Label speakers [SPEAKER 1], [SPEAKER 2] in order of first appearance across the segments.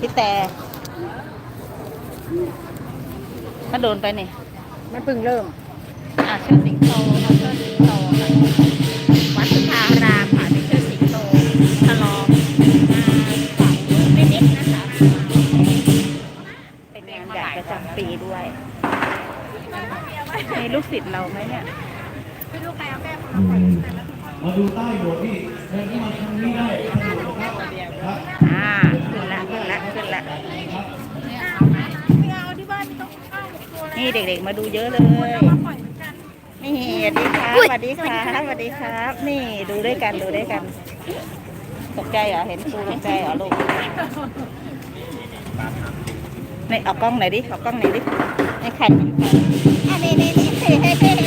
[SPEAKER 1] พี่แต่ถ้าโดนไปนี่
[SPEAKER 2] มันเพิ่งเริ่ม
[SPEAKER 1] อะเชื่อสิงโตเราเชื่อสิงโตค่ะวัดสุทธารามค่ะเป็นเชื่อสิงโตฉลองมาฝั่งไม่นิดนะคะ เป็นงานใหญ่ประจำปีด้วยมีลูกศิษย์เราไหมเนี่ย
[SPEAKER 3] มา ดูใต้โบสถ์นี่เดินเข้ามาทางนี้ได้สะดวกนะครับ
[SPEAKER 1] อ่าขึ้นละขึ้นละขึ้นละนี่เด็กๆมาดูเยอะเลยนี่สวัสดีครับสวัสดีครับสวัสดีครับนี่ดูด้วยกันดูด้วยกัน ตกใจเหรอเห็นครูตกใจเหรอลูกนี่เอากล้องไหนอยดิเอากล้องไหนอยดินี่แข่งอันนี้นี่นี่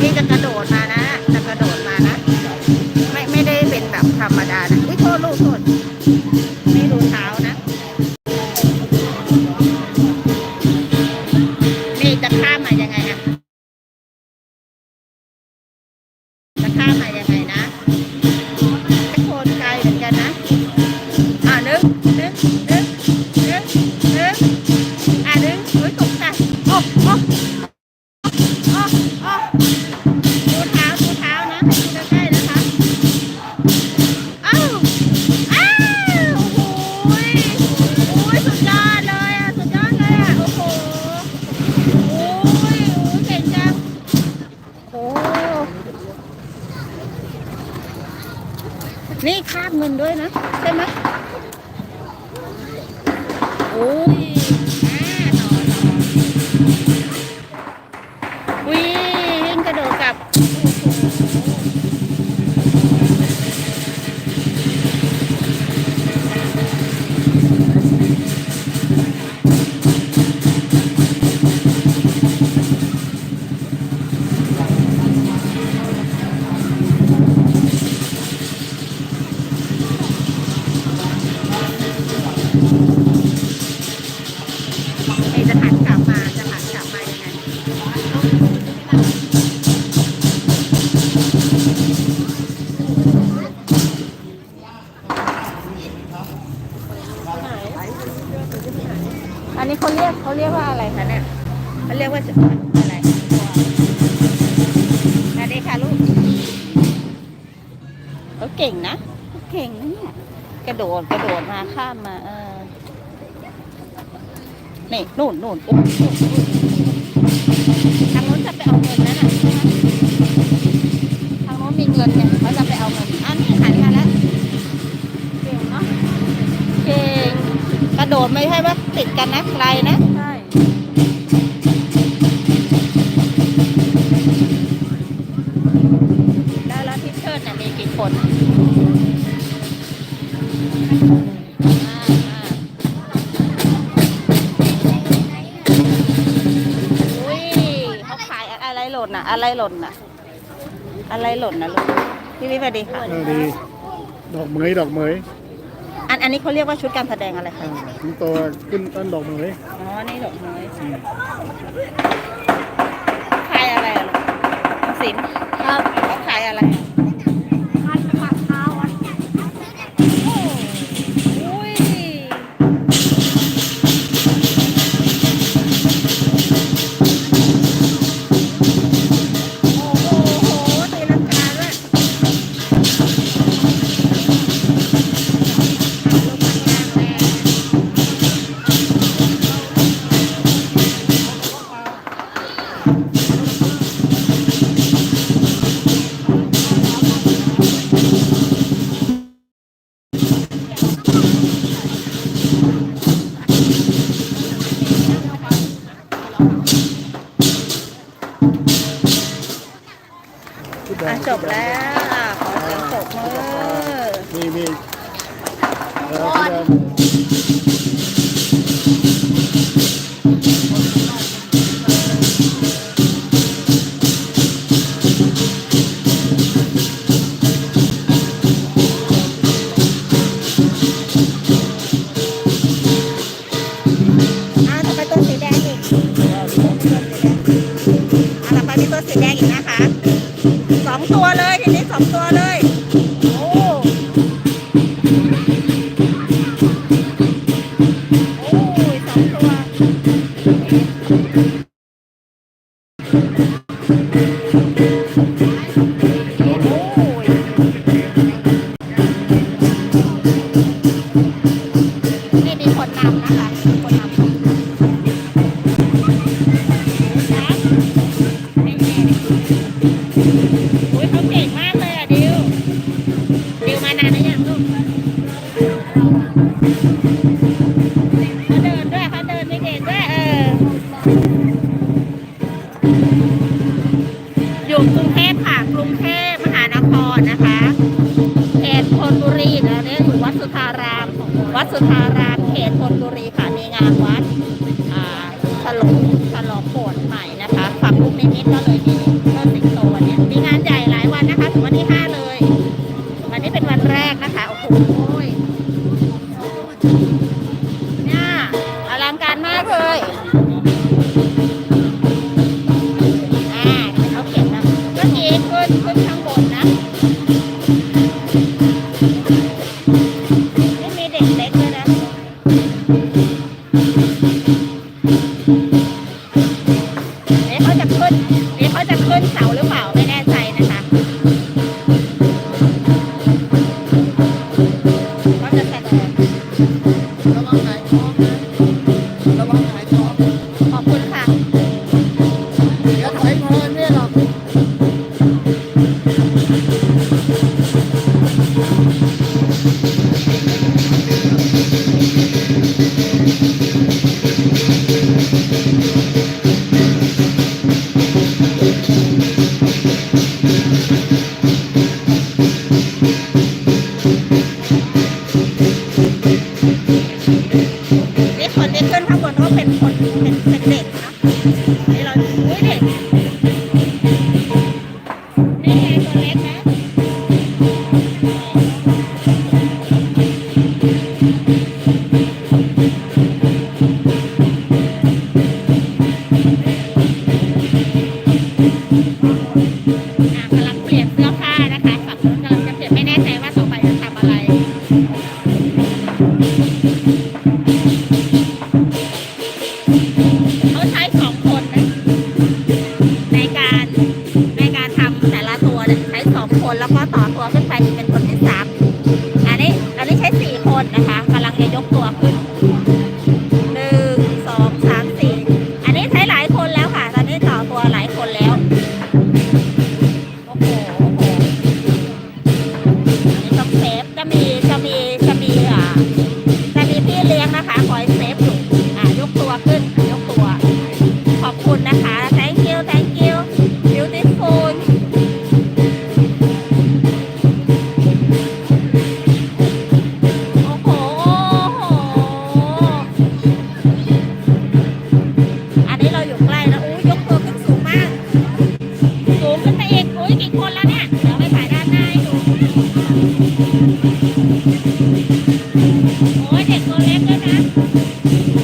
[SPEAKER 1] นี่จะกระโดดมานะ จะกระโดดมานะ ไม่ไม่ได้เป็นแบบธรรมดานะอุ้ยโทษลูกโทษนี่ดูเท้านะ นี่จะข้ามมายังไงอะจะข้ามมายังไง นี่คาบเงินด้วยนะ ใช่ไหมโอ้ยอ่าต่อต่อ นนี้เขาเรียกเขาเรียกว่าอะไรคะเนี่ยเขาเรียกว่าจะอะไรสวัสดีค่ะลูกเขาเก่งนะเขาเก่งนะเนี่ยกระโดดกระโดดมาข้ามมาเออนี่นู่นนู่นอุ๊บอุ๊บอุ๊บทางโน้นจะไปเอาเงินนั่นน่ะใช่ไหมทางโน้นมีเงินเนี่ย ระโดดไม่ใช่ว่าติดกันนะไกลนะ
[SPEAKER 2] ใช่
[SPEAKER 1] แล้วแล้วที่เชิดเนี่ยมีกี่คนอ่าอ่าอุ้ยเขาขายอะไรหล่นอะ อะไรหล่นอะ อะไรหล่นน่ะลูก พี่วิสวัสดีค่ะ
[SPEAKER 4] เออดี ดอกเหมยดอกเหมย
[SPEAKER 1] อันอันนี้เขาเรียกว่าชุดการแสดงอะไรคะ
[SPEAKER 4] อ่าถึงตัวขึ้นต้นดอกเหมย
[SPEAKER 1] อ๋อ นี่ดอกไม้
[SPEAKER 4] อืม
[SPEAKER 1] ขายอะไรอะลูกออมสินครับเขาขายอะไรอะ
[SPEAKER 2] อะ
[SPEAKER 1] จบแล้วอะขอเสียงปรบมือ
[SPEAKER 4] มีมีเส
[SPEAKER 1] องตัวเลยโอ้โอ้ยสองตัวโอ้ยนี่มีคนนำนะคะคนนำ สุทธาราม วัดสุทธารามเขตธนบุรีค่ะมีงานวัดอ่าฉลองฉลองโบสถ์ใหม่นะคะฝั่งลูกนิมิตก็เลยมีเชิดสิงโตเนี่ยมีงานใหญ่หลายวันนะคะถึงวันที่ห้าเลยวันนี้เป็นวันแรกนะคะโอ้โหเนี่ยอลังการมากเลยอ่าเขาเขียนนะเมื่อกี้ขึ้นขึ้นข้างบนนะ น
[SPEAKER 4] ก็
[SPEAKER 1] เป็นคนเป็นเป็นเด็กนะนี่เราอุ้ยเด็กนี่ไงตัวเล็กนะ มีจะมีจะมีอ่าจะมีพี่เลี้ยงนะคะคอยเซฟอยู่อ่ายกตัวขึ้นยกตัว ขอบคุณนะคะ thank you thank you beautiful โอ้โหโอ้โห อันนี้เราอยู่ใกล้แล้วอุ้ยยกตัวขึ้นสูงมาก สูงขึ้นไปอีกอุ้ยกี่คนแล้วเนี่ย เดี๋ยวไปถ่ายด้านหน้าให้ดู โอ้ยเด็กตัวเล็กด้วยนะ